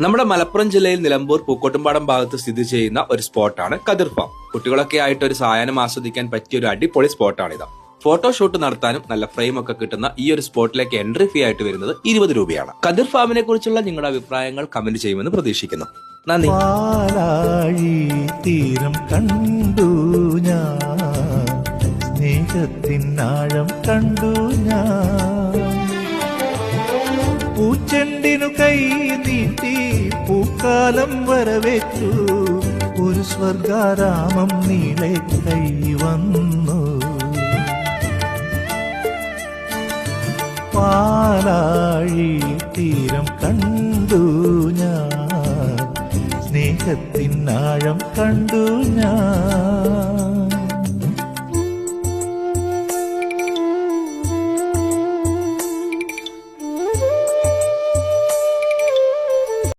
നമ്മുടെ മലപ്പുറം ജില്ലയിൽ നിലമ്പൂർ പൂക്കോട്ടുംപാടം ഭാഗത്ത് സ്ഥിതി ചെയ്യുന്ന ഒരു സ്പോട്ടാണ് കതിർ ഫാം. കുട്ടികളൊക്കെ ആയിട്ട് ഒരു സായാഹ്നം ആസ്വദിക്കാൻ പറ്റിയ ഒരു അടിപൊളി സ്പോട്ടാണിത്. ഫോട്ടോഷൂട്ട് നടത്താനും നല്ല ഫ്രെയിം ഒക്കെ കിട്ടുന്ന ഈ ഒരു സ്പോട്ടിലേക്ക് എൻട്രി ഫീ ആയിട്ട് വരുന്നത് ഇരുപത് രൂപയാണ്. കതിർ ഫാമിനെ കുറിച്ചുള്ള നിങ്ങളുടെ അഭിപ്രായങ്ങൾ കമന്റ് ചെയ്യുമെന്ന് പ്രതീക്ഷിക്കുന്നു. നന്ദി. തീരം കണ്ടു ഞാൻ. സ്നേഹത്തിനാഴം കണ്ടു ഞാൻ. പൂച്ചെണ്ടിനു കൈ നീട്ടി പൂക്കാലം വരവേറ്റു. ഒരു സ്വർഗാരാമം നീളെ കൈ വന്നു. പാലാഴി തീരം കണ്ടു ഞാൻ. സ്നേഹത്തിനാഴം കണ്ടു ഞാൻ.